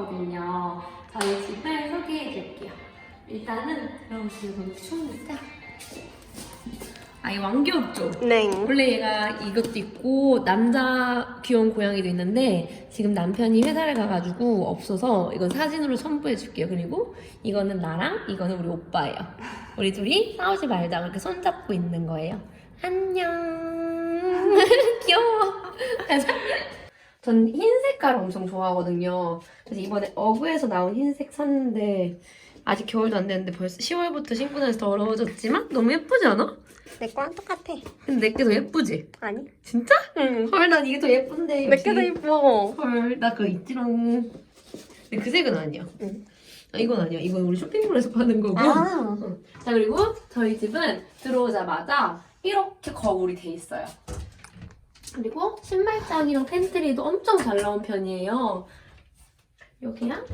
당첨됐거든요. 저희 집을 소개해 줄게요. 일단은 들어오시면 너무 추우니까. 아, 이 왕귀엽죠? 네. 원래 얘가 이것도 있고 남자 귀여운 고양이도 있는데 지금 남편이 회사를 가가지고 없어서 이건 사진으로 첨부해 줄게요. 그리고 이거는 나랑 이거는 우리 오빠예요. 우리 둘이 싸우지 말자 그렇게 손잡고 있는 거예요. 안녕. 귀여워. 전 흰 색깔 엄청 좋아하거든요. 그래서 이번에 어구에서 나온 흰색 샀는데 아직 겨울도 안 됐는데 벌써 10월부터 신고 다녀서 더러워졌지만 너무 예쁘지 않아? 내 거랑 똑같아. 근데 내게 더 예쁘지? 아니? 진짜? 응. 헐, 난 이게 더 예쁜데. 몇개더 이뻐. 헐, 나 그거 있지롱. 근데 그 색은 아니야. 응. 아, 이건 아니야. 이건 우리 쇼핑몰에서 파는 거고. 아. 자, 그리고 저희 집은 들어오자마자 이렇게 거울이 돼 있어요. 그리고 신발장이랑 팬트리도 엄청 잘 나온 편이에요. 여기랑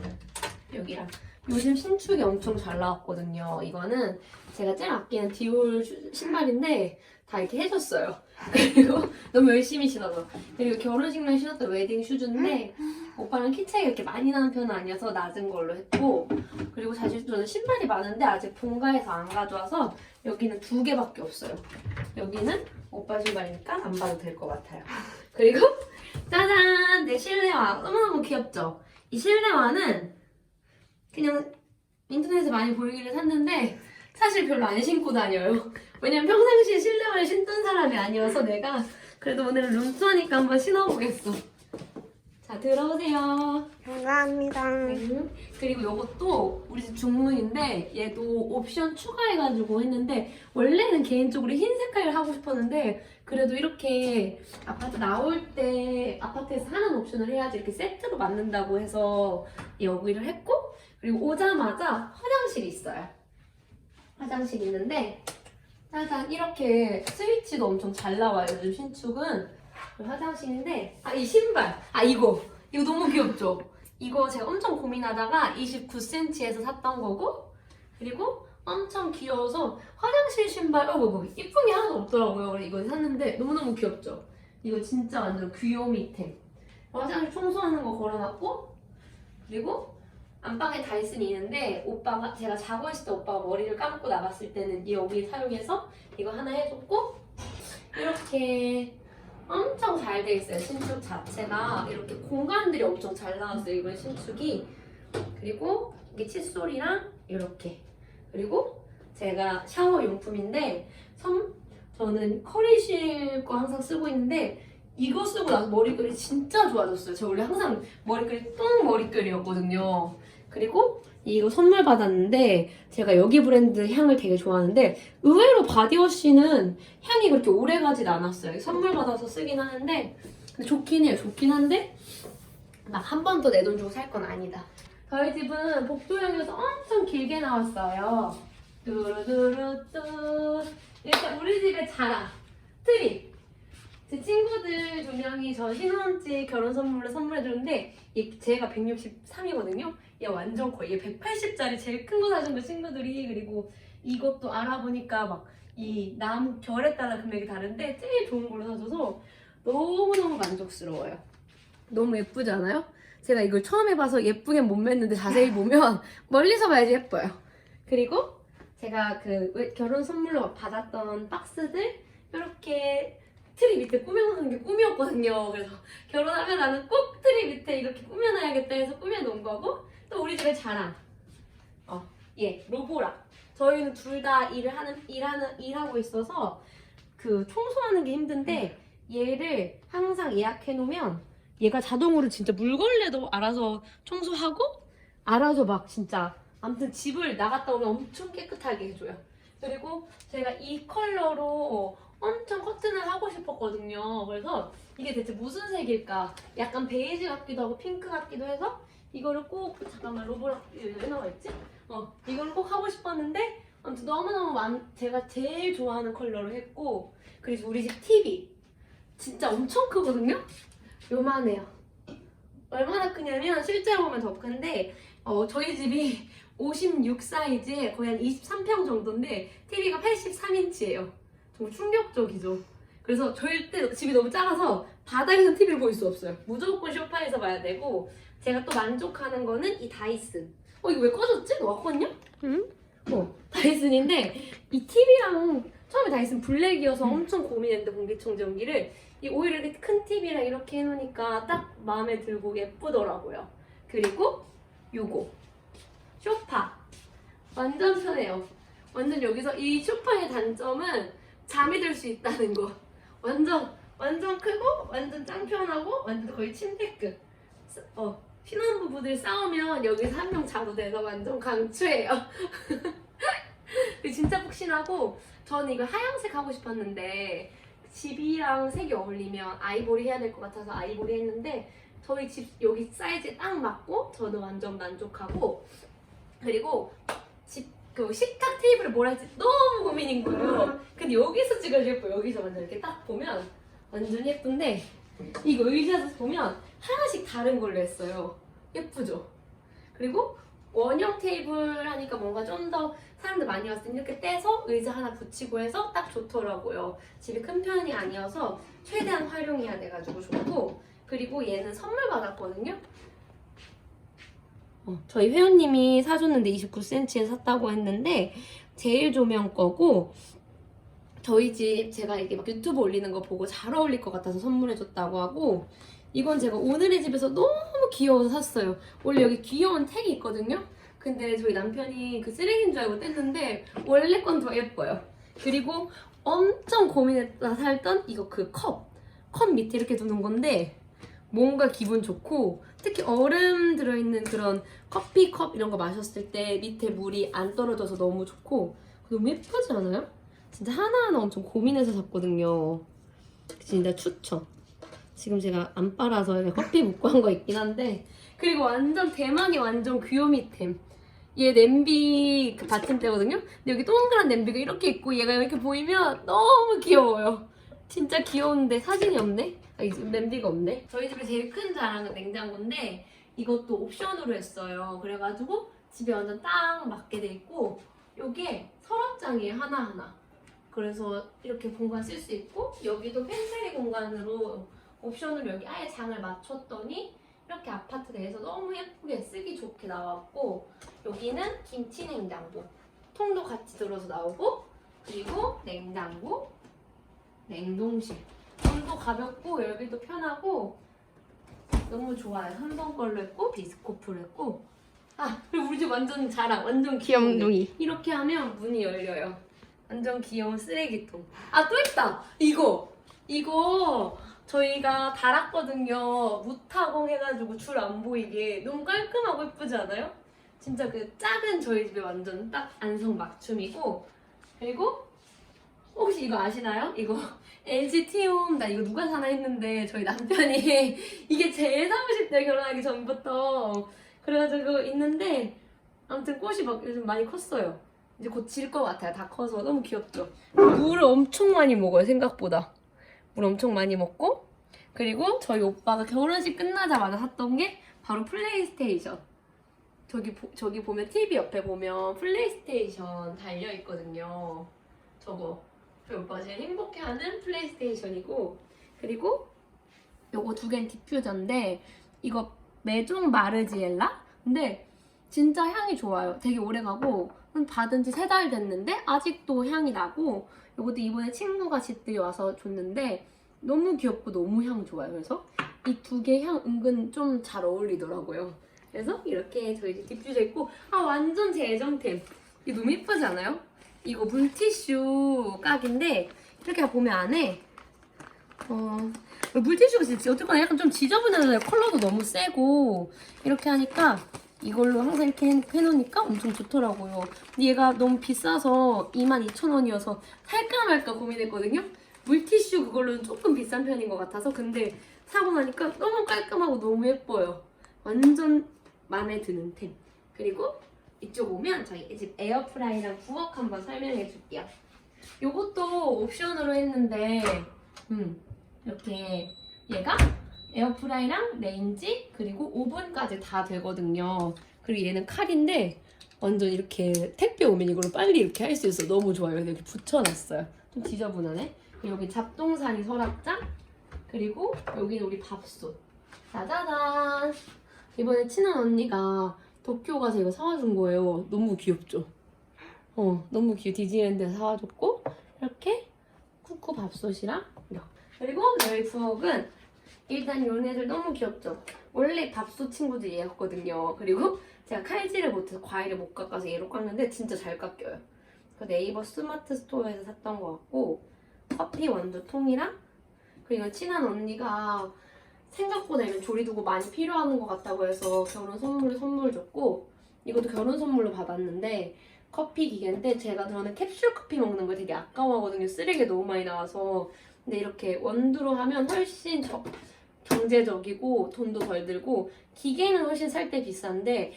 여기랑 요즘 신축이 엄청 잘 나왔거든요. 이거는 제가 제일 아끼는 디올 슈- 신발인데 다 이렇게 해줬어요. 그리고 너무 열심히 신어서 그리고 결혼식 날 신었던 웨딩 슈즈인데 오빠는 키 차이가 이렇게 많이 나는 편은 아니어서 낮은 걸로 했고 그리고 저는 신발이 많은데 아직 본가에서 안 가져와서 여기는 두 개밖에 없어요. 여기는 오빠 신발이니까 안 봐도 될 것 같아요. 그리고 짜잔! 내 실내화 너무너무 귀엽죠? 이 실내화는 그냥 인터넷에 많이 보이기를 샀는데 사실 별로 안 신고 다녀요. 왜냐면 평상시에 실내화를 신던 사람이 아니어서 내가 그래도 오늘은 룸투어니까 한번 신어보겠어. 자 들어오세요. 감사합니다. 음, 그리고 이것도 우리 집 중문인데 얘도 옵션 추가해가지고 했는데 원래는 개인적으로 흰 색깔을 하고 싶었는데 그래도 이렇게 아파트 나올 때 아파트에서 하는 옵션을 해야지 이렇게 세트로 만든다고 해서 여기를 했고 그리고 오자마자 화장실이 있어요. 화장실 있는데 짜잔 이렇게 스위치도 엄청 잘 나와요 요즘 신축은 화장실인데 아 이 신발 아 이거 이거 너무 귀엽죠? 이거 제가 엄청 고민하다가 29cm에서 샀던 거고 그리고 엄청 귀여워서 화장실 신발 어 뭐, 이쁜 게 하나도 없더라고요 그래서 이거 샀는데 너무너무 귀엽죠? 이거 진짜 완전 귀요미템 화장실 청소하는 거 걸어놨고 그리고 안방에 다이슨이 있는데 오빠가 제가 자고 있을 때 오빠가 머리를 감고 나갔을 때는 이 여기 사용해서 이거 하나 해줬고 이렇게 엄청 잘 돼 있어요 신축 자체가. 이렇게 공간들이 엄청 잘 나왔어요 이번 신축이. 그리고 여기 칫솔이랑 이렇게. 그리고 제가 샤워 용품인데 선 저는 커리실 거 항상 쓰고 있는데 이거 쓰고 나서 머릿결이 진짜 좋아졌어요. 저 원래 항상 머릿결이 똥 머릿결이었거든요. 그리고 이거 선물 받았는데 제가 여기 브랜드 향을 되게 좋아하는데 의외로 바디워시는 향이 그렇게 오래 가진 않았어요. 선물 받아서 쓰긴 하는데 좋긴 해요. 좋긴 한데 막 한 번 더 내 돈 주고 살 건 아니다. 저희 집은 복도형이어서 엄청 길게 나왔어요. 뚜루뚜루뚜 일단 우리 집의 자랑 트리 제 친구들 두 명이 저 신혼집 결혼 선물로 선물해 줬는데 얘 제가 163이거든요. 얘 완전 거의 얘 180짜리 제일 큰 거 사준 거 친구들이 그리고 이것도 알아보니까 막 이 나무 결에 따라 금액이 다른데 제일 좋은 걸로 사줘서 너무너무 만족스러워요. 너무 예쁘지 않아요? 제가 이걸 처음 해봐서 예쁘게 못 맸는데 자세히 보면 멀리서 봐야지 예뻐요. 그리고 제가 그 왜- 결혼 선물로 받았던 박스들 이렇게 트리 밑에 꾸며놓는 게 꿈이었거든요. 그래서 결혼하면 나는 꼭 트리 밑에 이렇게 꾸며놔야겠다 해서 꾸며놓은 거고 또 우리 집의 자랑. 어, 예, 로보라. 저희는 둘 다 일을 하는 일하는 일하고 있어서 그 청소하는 게 힘든데 얘를 항상 예약해 놓으면 얘가 자동으로 진짜 물걸레도 알아서 청소하고 알아서 막 진짜 아무튼 집을 나갔다 오면 엄청 깨끗하게 해줘요. 그리고 제가 이 컬러로 엄청 커튼을 하고 싶었거든요. 그래서 이게 대체 무슨 색일까? 약간 베이지 같기도 하고 핑크 같기도 해서 이거를 꼭 잠깐만 로보라 왜 나와 있지? 어 이걸 꼭 하고 싶었는데 아무튼 너무너무 많 제가 제일 좋아하는 컬러로 했고 그리고 우리 집 TV 진짜 엄청 크거든요? 요만해요. 얼마나 크냐면 실제로 보면 더 큰데 어, 저희 집이 56 사이즈에 거의 한 23평 정도인데 TV가 83인치예요. 정말 충격적이죠. 그래서 절대 집이 너무 작아서 바닥에서 TV를 볼 수 없어요. 무조건 소파에서 봐야 되고 제가 또 만족하는 거는 이 다이슨. 어 이거 왜 꺼졌지? 너 왔거든요? 응? 어 다이슨인데 이 TV랑 처음에 다이슨 블랙이어서 엄청 고민했는데 공기청정기를 이 오히려 이렇게 큰 TV랑 이렇게 해놓으니까 딱 마음에 들고 예쁘더라고요. 그리고 요거 쇼파 완전 편해요. 완전 여기서 이 쇼파의 단점은 잠이 들 수 있다는 거. 완전 완전 크고 완전 짱 편하고 완전 거의 침대급. 쓰- 어 신혼부부들 싸우면 여기서 한 명 자도 돼서 완전 강추예요. 진짜 푹신하고 저는 이거 하얀색 하고 싶었는데 집이랑 색이 어울리면 아이보리 해야 될 것 같아서 아이보리 했는데 저희 집 여기 사이즈에 딱 맞고 저는 완전 만족하고 그리고 집 그 식탁 테이블을 뭘 할지 너무 고민인 거예요. 근데 여기서 찍어도 예뻐. 여기서 완전 이렇게 딱 보면 완전 예쁜데 이거 의자에서 보면 하나씩 다른 걸로 했어요. 예쁘죠? 그리고 원형 테이블 하니까 뭔가 좀 더 사람들 많이 왔을 때 이렇게 떼서 의자 하나 붙이고 해서 딱 좋더라고요. 집이 큰 편이 아니어서 최대한 활용해야 돼가지고 좋고 그리고 얘는 선물 받았거든요. 어, 저희 회원님이 사줬는데 29cm에 샀다고 했는데 제일 조명 거고 저희 집 제가 이게 막 유튜브 올리는 거 보고 잘 어울릴 것 같아서 선물해줬다고 하고 이건 제가 오늘의 집에서 너무 귀여워서 샀어요. 원래 여기 귀여운 택이 있거든요. 근데 저희 남편이 그 쓰레기인 줄 알고 뗐는데 원래 건 더 예뻐요. 그리고 엄청 고민했다 살던 이거 그 컵. 컵 밑에 이렇게 두는 건데 뭔가 기분 좋고 특히 얼음 들어있는 그런 커피 컵 이런 거 마셨을 때 밑에 물이 안 떨어져서 너무 좋고 너무 예쁘지 않아요? 진짜 하나하나 엄청 고민해서 샀거든요. 진짜 추천. 지금 제가 안 빨아서 커피 묻고 한 거 있긴 한데 그리고 완전 대망의 완전 귀요미템. 얘 냄비 그 받침대거든요. 근데 여기 동그란 냄비가 이렇게 있고 얘가 이렇게 보이면 너무 귀여워요. 진짜 귀여운데 사진이 없네? 아, 이 냄비가 없네. 저희 집에 제일 큰 자랑은 냉장고인데 이것도 옵션으로 했어요. 그래가지고 집에 완전 딱 맞게 돼 있고 요게 서랍장이에요 하나하나. 그래서 이렇게 공간 쓸 수 있고 여기도 팬트리 공간으로 옵션으로 여기 아예 장을 맞췄더니 이렇게 아파트 내에서 너무 예쁘게 쓰기 좋게 나왔고 여기는 김치 냉장고 통도 같이 들어서 나오고 그리고 냉장고 냉동실 손도 가볍고 열기도 편하고 너무 좋아요 한번 걸로 했고 비스코프로 했고 아 그리고 우리 집 완전 자랑 완전 귀염둥이. 이렇게 하면 문이 열려요. 완전 귀여운 쓰레기통. 아, 또 있다! 이거! 이거 저희가 달았거든요. 무타공 해가지고 줄 안 보이게. 너무 깔끔하고 예쁘지 않아요? 진짜 그 작은 저희 집에 완전 딱 안성 맞춤이고. 그리고 혹시 이거 아시나요? 이거 LG 티움 나 이거 누가 사나 했는데 저희 남편이 이게 제일 사고 싶대요 결혼하기 전부터 그래가지고 있는데 아무튼 꽃이 막 요즘 많이 컸어요. 이제 곧 질 것 같아요. 다 커서 너무 귀엽죠. 물을 엄청 많이 먹어요. 생각보다 물 엄청 많이 먹고 그리고 저희 오빠가 결혼식 끝나자마자 샀던 게 바로 플레이스테이션. 저기 보, 저기 보면 TV 옆에 보면 플레이스테이션 달려 있거든요. 저거 저희 오빠가 제일 행복해하는 플레이스테이션이고 그리고 요거 두 개는 디퓨저인데 이거 메종 마르지엘라? 근데 진짜 향이 좋아요. 되게 오래 가고 한 받은 지 세 달 됐는데 아직도 향이 나고 이것도 이번에 친구가 집들이 와서 줬는데 너무 귀엽고 너무 향 좋아요. 그래서 이 두 개 향 은근 좀 잘 어울리더라고요. 그래서 이렇게 저희 집 디퓨저 있고 아 완전 제 애정템. 이거 너무 예쁘지 않아요? 이거 물티슈 깍인데 이렇게 보면 안에 어 물티슈가 진짜 어쨌거나 약간 좀 지저분해요. 컬러도 너무 세고 이렇게 하니까 이걸로 항상 이렇게 해- 해놓으니까 엄청 좋더라고요. 근데 얘가 너무 비싸서 22,000원이어서 살까 말까 고민했거든요. 물티슈 그걸로는 조금 비싼 편인 것 같아서 근데 사고 나니까 너무 깔끔하고 너무 예뻐요. 완전 마음에 드는 템. 그리고 이쪽 오면 저희 집 에어프라이랑 부엌 한번 설명해 줄게요. 요것도 옵션으로 했는데 음, 이렇게 얘가 에어프라이랑 레인지 그리고 오븐까지 다 되거든요. 그리고 얘는 칼인데 완전 이렇게 택배 오면 이걸로 빨리 이렇게 할 수 있어. 너무 좋아요. 이렇게 붙여놨어요. 좀 지저분하네. 여기 잡동사니 서랍장 그리고 여기는 우리 밥솥 짜자잔 이번에 친한 언니가 도쿄 가서 이거 사와준 거예요 너무 귀엽죠? 어 너무 귀여 디즈니랜드에서 사와줬고 이렇게 쿠쿠 밥솥이랑 이렇게 그리고 저희 부엌은 일단 요네들 너무 귀엽죠? 원래 밥솥 친구들 얘였거든요. 그리고 제가 칼질을 못해서 과일을 못 깎아서 얘로 깎는데 진짜 잘 깎여요. 그 네이버 스마트 스토어에서 샀던 것 같고 커피 원두 통이랑 그리고 친한 언니가 생각보다 이런 조리도구 많이 필요하는 것 같다고 해서 결혼 선물로 선물 줬고 이것도 결혼 선물로 받았는데 커피 기계인데 제가 저는 캡슐 커피 먹는 걸 되게 아까워하거든요. 쓰레기 너무 많이 나와서. 근데 이렇게 원두로 하면 훨씬 적- 경제적이고 돈도 덜 들고 기계는 훨씬 살 때 비싼데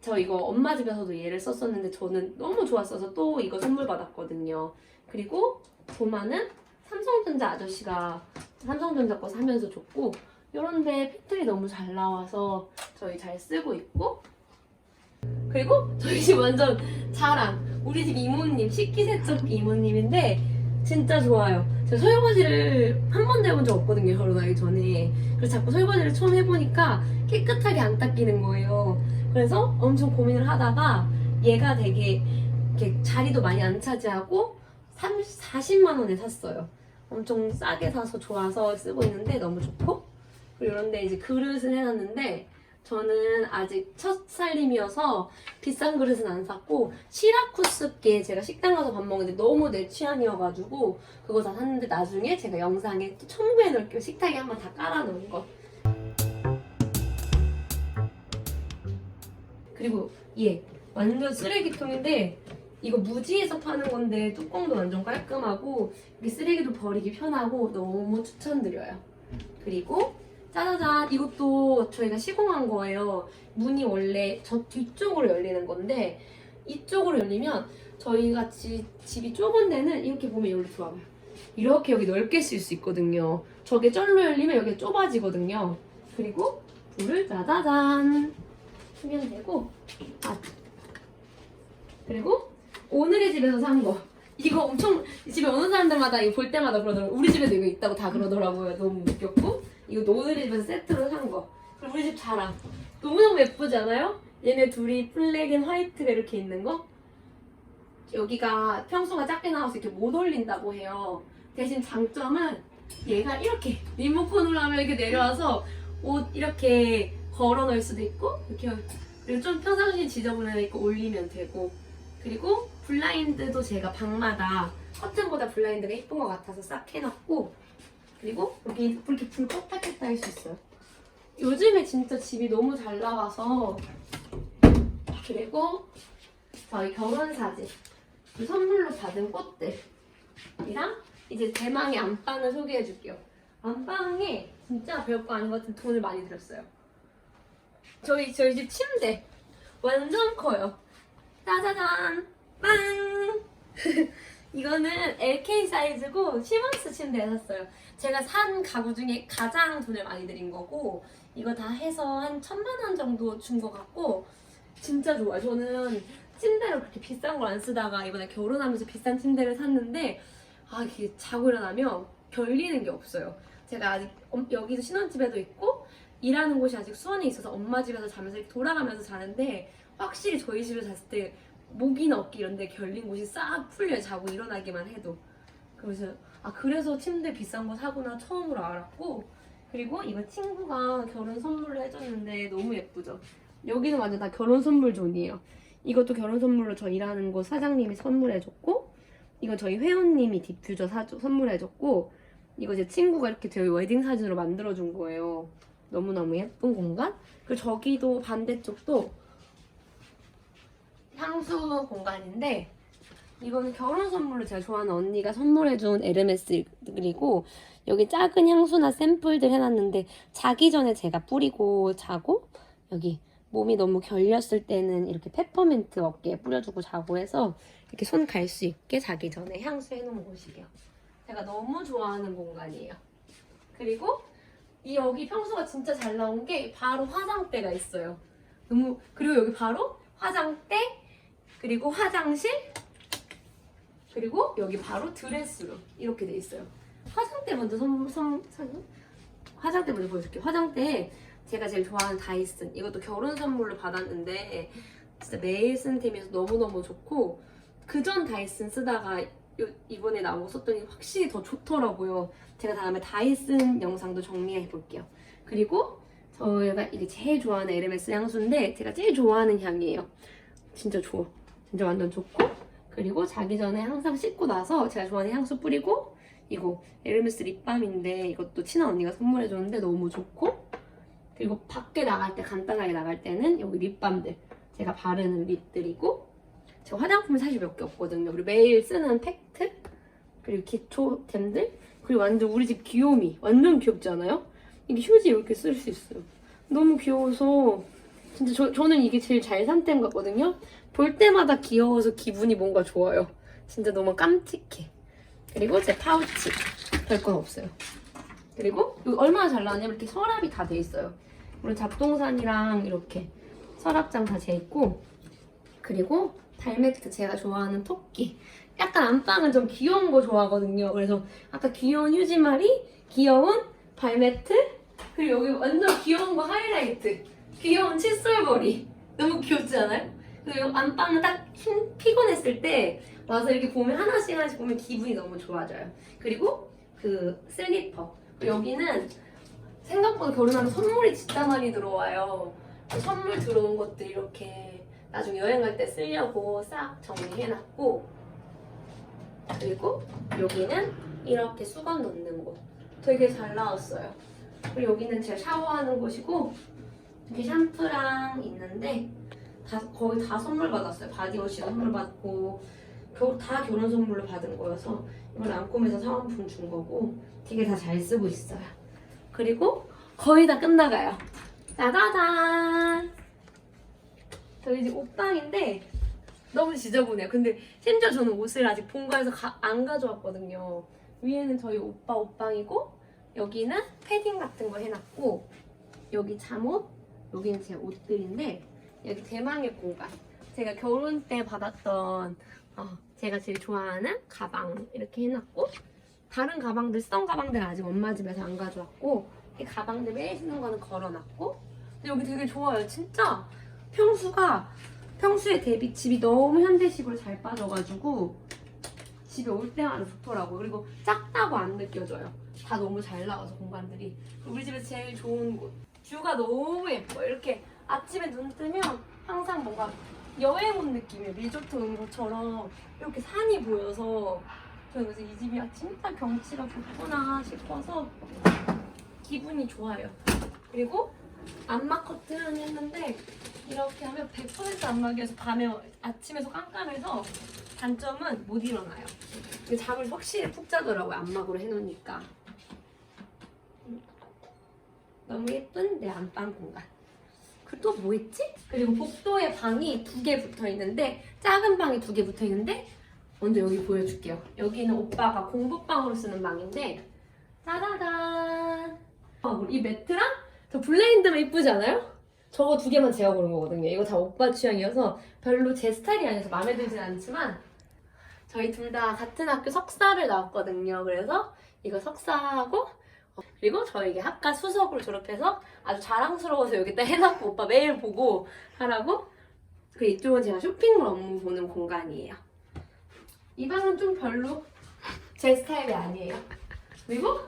저 이거 엄마 집에서도 얘를 썼었는데 저는 너무 좋았어서 또 이거 선물 받았거든요. 그리고 도마는 삼성전자 아저씨가 삼성전자 거 사면서 줬고 이런데 핏들이 너무 잘 나와서 저희 잘 쓰고 있고 그리고 저희 집 완전 자랑. 우리 집 이모님 식기세척기 이모님인데 진짜 좋아요 제가 설거지를 한 번도 해본 적 없거든요 결혼하기 전에. 그래서 자꾸 설거지를 처음 해보니까 깨끗하게 안 닦이는 거예요. 그래서 엄청 고민을 하다가 얘가 되게 이렇게 자리도 많이 안 차지하고 30, 40만 원에 샀어요. 엄청 싸게 사서 좋아서 쓰고 있는데 너무 좋고. 그리고 이런데 이제 그릇을 해놨는데 저는 아직 첫 살림이어서 비싼 그릇은 안 샀고 시라쿠스께 제가 식당 가서 밥 먹는데 너무 내 취향이어가지고 그거 다 샀는데 나중에 제가 영상에 또 첨부해 놓을게요 식탁에 한번 다 깔아 놓은 거 그리고 얘 완전 쓰레기통인데 이거 무지에서 파는 건데 뚜껑도 완전 깔끔하고 이 쓰레기도 버리기 편하고 너무 추천드려요. 그리고 짜자잔 이것도 저희가 시공한 거예요. 문이 원래 저 뒤쪽으로 열리는 건데 이쪽으로 열리면 저희가 지, 집이 좁은 데는 이렇게 보면 여기 들어와요. 이렇게 여기 넓게 쓸 수 있거든요. 저게 쩔로 열리면 여기 좁아지거든요. 그리고 불을 짜자잔 하면 되고 아 그리고 오늘의 집에서 산 거. 이거 엄청 집에 오는 사람들마다 이거 볼 때마다 그러더라고요. 우리 집에도 이거 있다고 다 그러더라고요. 너무 웃겼고. 이거 집에서 세트로 산 거. 그리고 우리 집 자랑. 너무너무 예쁘지 않아요? 얘네 둘이 블랙 앤 화이트가 이렇게 있는 거. 여기가 평수가 작게 나와서 이렇게 못 올린다고 해요. 대신 장점은 얘가 이렇게 리모컨으로 하면 이렇게 내려와서 옷 이렇게 걸어 놓을 수도 있고 이렇게 그리고 좀 평상시에 지저분하니까 올리면 되고 그리고 블라인드도 제가 방마다 커튼보다 블라인드가 예쁜 것 같아서 싹 해놨고 그리고 여기 이렇게 불 껐다 켰다 할수 있어요. 요즘에 진짜 집이 너무 잘 나와서 그리고 저희 결혼 사진 그 선물로 받은 꽃들이랑 이제 대망의 안방을 소개해 줄게요. 안방에 진짜 별거 아닌 것 같은 돈을 많이 들였어요. 저희 저희 집 침대 완전 커요. 짜자잔! 빵 이거는 LK 사이즈고 시몬스 침대 샀어요. 제가 산 가구 중에 가장 돈을 많이 들인 거고 이거 다 해서 한 천만 원 정도 준 것 같고 진짜 좋아요. 저는 침대를 그렇게 비싼 걸 안 쓰다가 이번에 결혼하면서 비싼 침대를 샀는데 아 이게 자고 일어나면 결리는 게 없어요. 제가 아직 엄- 여기서 신혼집에도 있고 일하는 곳이 아직 수원에 있어서 엄마 집에서 자면서 돌아가면서 자는데 확실히 저희 집에 잤을 때 목이나 어깨 이런 데 결린 곳이 싹 풀려요 자고 일어나기만 해도. 그래서 아 그래서 침대 비싼 거 사구나 처음으로 알았고 그리고 이거 친구가 결혼 선물로 해줬는데 너무 예쁘죠? 여기는 완전 다 결혼 선물 존이에요. 이것도 결혼 선물로 저 일하는 곳 사장님이 선물해줬고 이거 저희 회원님이 디퓨저 사줘, 선물해줬고 이거 제 친구가 이렇게 저희 웨딩 사진으로 만들어준 거예요. 너무너무 예쁜 공간? 그리고 저기도 반대쪽도 향수 공간인데 이거는 결혼 선물로 제가 좋아하는 언니가 선물해준 에르메스들이고 여기 작은 향수나 샘플들 해놨는데 자기 전에 제가 뿌리고 자고 여기 몸이 너무 결렸을 때는 이렇게 페퍼민트 어깨에 뿌려주고 자고 해서 이렇게 손 갈 수 있게 자기 전에 향수 해놓은 곳이에요. 제가 너무 좋아하는 공간이에요. 그리고 이 여기 평수가 진짜 잘 나온 게 바로 화장대가 있어요. 너무 그리고 여기 바로 화장대 그리고 화장실 그리고 여기 바로 드레스룸 이렇게 돼 있어요. 화장대 먼저 선, 선, 선 화장대 먼저 보여줄게요. 화장대 제가 제일 좋아하는 다이슨 이것도 결혼 선물로 받았는데 진짜 매일 쓰는 템이어서 너무너무 좋고 그전 다이슨 쓰다가 요- 이번에 나오고 썼더니 확실히 더 좋더라고요. 제가 다음에 다이슨 영상도 정리해 볼게요. 그리고 저희가 이게 제일 좋아하는 에르메스 향수인데 제가 제일 좋아하는 향이에요. 진짜 좋아. 진짜 완전 좋고 그리고 자기 전에 항상 씻고 나서 제가 좋아하는 향수 뿌리고 이거 에르메스 립밤인데 이것도 친한 언니가 선물해 줬는데 너무 좋고 그리고 밖에 나갈 때 간단하게 나갈 때는 여기 립밤들 제가 바르는 립들이고 제가 화장품이 사실 몇 개 없거든요. 그리고 매일 쓰는 팩트 그리고 기초템들 그리고 완전 우리 집 귀요미 완전 귀엽지 않아요? 이게 휴지 이렇게 쓸 수 있어요. 너무 귀여워서 진짜 저, 저는 이게 제일 잘 산 템 같거든요. 볼 때마다 귀여워서 기분이 뭔가 좋아요. 진짜 너무 깜찍해. 그리고 제 파우치 별 건 없어요. 그리고 얼마나 잘 나왔냐면 이렇게 서랍이 다 돼 있어요. 그리고 잡동산이랑 이렇게 서랍장 다 돼 있고 그리고 발매트 제가 좋아하는 토끼. 약간 안방은 좀 귀여운 거 좋아하거든요. 그래서 아까 귀여운 휴지마리, 귀여운 발매트, 그리고 여기 완전 귀여운 거 하이라이트. 귀여운 칫솔머리. 너무 귀엽지 않아요? 그리고 안방은 딱 힘, 피곤했을 때 와서 이렇게 보면 하나씩 하나씩 보면 기분이 너무 좋아져요. 그리고 그 슬리퍼. 여기는 생각보다 결혼하면 선물이 진짜 많이 들어와요. 선물 들어온 것들 이렇게 나중에 여행 갈 때 쓰려고 싹 정리해놨고 그리고 여기는 이렇게 수건 넣는 곳 되게 잘 나왔어요. 그리고 여기는 제가 샤워하는 곳이고 이렇게 샴푸랑 있는데 다 거의 다 선물 받았어요. 바디워시 선물 받고 겨, 다 결혼 선물로 받은 거여서 이건 랑콤에서 사은품 준 거고 되게 다 잘 쓰고 있어요. 그리고 거의 다 끝나가요. 짜자잔! 저희 집 옷방인데 너무 지저분해요. 근데 심지어 저는 옷을 아직 본가에서 가- 안 가져왔거든요. 위에는 저희 오빠 옷방이고 여기는 패딩 같은 거 해놨고 여기 잠옷, 여기는 제 옷들인데 여기 대망의 공간. 제가 결혼 때 받았던 어, 제가 제일 좋아하는 가방 이렇게 해놨고 다른 가방들 쓰던 가방들 아직 엄마 집에서 안 가져왔고 이 가방들 매일 쓰는 거는 걸어놨고 근데 여기 되게 좋아요. 진짜 평수가 평소에 대비 집이 너무 현대식으로 잘 빠져가지고 집에 올 때마다 좋더라고요. 그리고 작다고 안 느껴져요. 다 너무 잘 나와서 공간들이. 우리 집에 제일 좋은 곳. 뷰가 너무 예뻐요. 이렇게 아침에 눈 뜨면 항상 뭔가 여행 온 느낌이에요. 리조트 온 것처럼 이렇게 산이 보여서 저는 그래서 이 집이 아, 진짜 경치가 좋구나 싶어서 기분이 좋아요. 그리고 안마 커튼 했는데 이렇게 하면 100% 안마기여서 밤에 아침에서 깜깜해서 단점은 못 일어나요. 잠을 확실히 푹 자더라고요. 안마구로 해놓으니까. 너무 예쁜 내 안방 공간. 그리고 또 뭐 있지? 그리고 복도에 방이 두 개 붙어 있는데 작은 방이 두 개 붙어 있는데 먼저 여기 보여줄게요. 여기는 오빠가 공부방으로 쓰는 방인데 짜자잔. 어, 이 매트랑 저 블레인드만 이쁘지 않아요? 저거 두 개만 제가 고른 거거든요. 이거 다 오빠 취향이어서 별로 제 스타일이 아니어서 마음에 들진 않지만 저희 둘 다 같은 학교 석사를 나왔거든요. 그래서 이거 석사하고 어, 그리고 저에게 학과 수석으로 졸업해서 아주 자랑스러워서 여기다 해놨고 오빠 매일 보고 하라고 그 이쪽은 제가 쇼핑몰 업무 보는 공간이에요. 이 방은 좀 별로 제 스타일이 아니에요. 그리고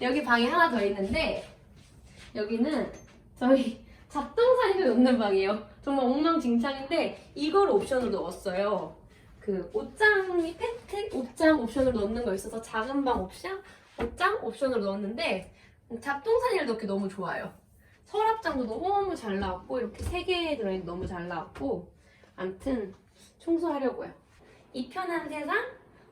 여기 방이 하나 더 있는데 여기는 저희 잡동사니를 넣는 방이에요. 정말 엉망진창인데 이걸 옵션으로 넣었어요. 그 옷장이 팬트 옷장 옵션으로 넣는 거 있어서 작은 방 옵션 옷장 옵션으로 넣었는데 잡동사니를 넣기 너무 좋아요. 서랍장도 너무 잘 나왔고 이렇게 세 개 들어있는 너무 잘 나왔고 암튼 청소하려고요. 이 편한 세상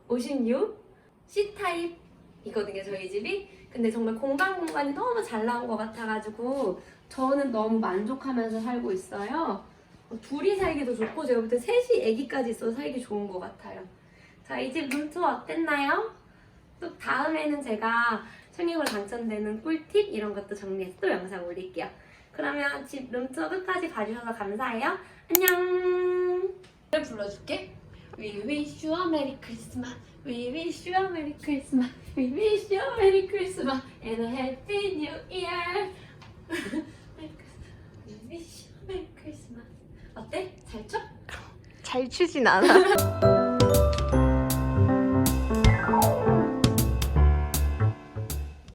56 C타입 이거든요 저희 집이 근데 정말 공간 공간이 너무 잘 나온 것 같아가지고 저는 너무 만족하면서 살고 있어요 어, 둘이 살기도 좋고 제가 볼 때 셋이 아기까지 있어서 살기 좋은 것 같아요 자 이 집 룸투어 어땠나요? 또 다음에는 제가 청약으로 당첨되는 꿀팁 이런 것도 정리해서 또 영상 올릴게요. 그러면 집 룸투어 끝까지 봐주셔서 감사해요. 안녕! 노래 불러줄게. We wish you a Merry Christmas. We wish you a Merry Christmas. We wish you a Merry Christmas and a Happy New Year. We wish you a Merry Christmas. 어때? 잘 쳐? 잘 추진 않아.